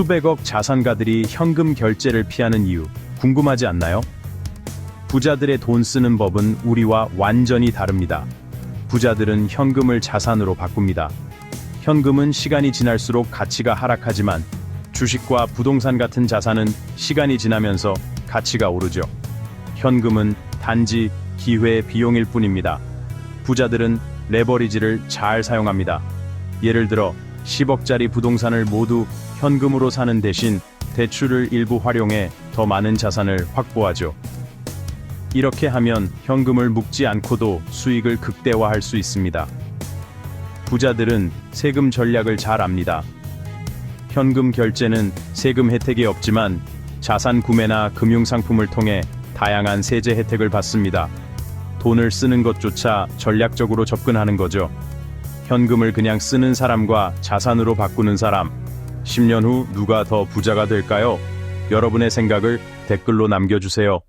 수백억 자산가들이 현금 결제를 피하는 이유 궁금하지 않나요? 부자들의 돈 쓰는 법은 우리와 완전히 다릅니다. 부자들은 현금을 자산으로 바꿉니다. 현금은 시간이 지날수록 가치가 하락하지만 주식과 부동산 같은 자산은 시간이 지나면서 가치가 오르죠. 현금은 단지 기회 비용일 뿐입니다. 부자들은 레버리지를 잘 사용합니다. 예를 들어 10억짜리 부동산을 모두 현금으로 사는 대신 대출을 일부 활용해 더 많은 자산을 확보하죠. 이렇게 하면 현금을 묶지 않고도 수익을 극대화할 수 있습니다. 부자들은 세금 전략을 잘 압니다. 현금 결제는 세금 혜택이 없지만 자산 구매나 금융 상품을 통해 다양한 세제 혜택을 받습니다. 돈을 쓰는 것조차 전략적으로 접근하는 거죠. 현금을 그냥 쓰는 사람과 자산으로 바꾸는 사람. 10년 후 누가 더 부자가 될까요? 여러분의 생각을 댓글로 남겨주세요.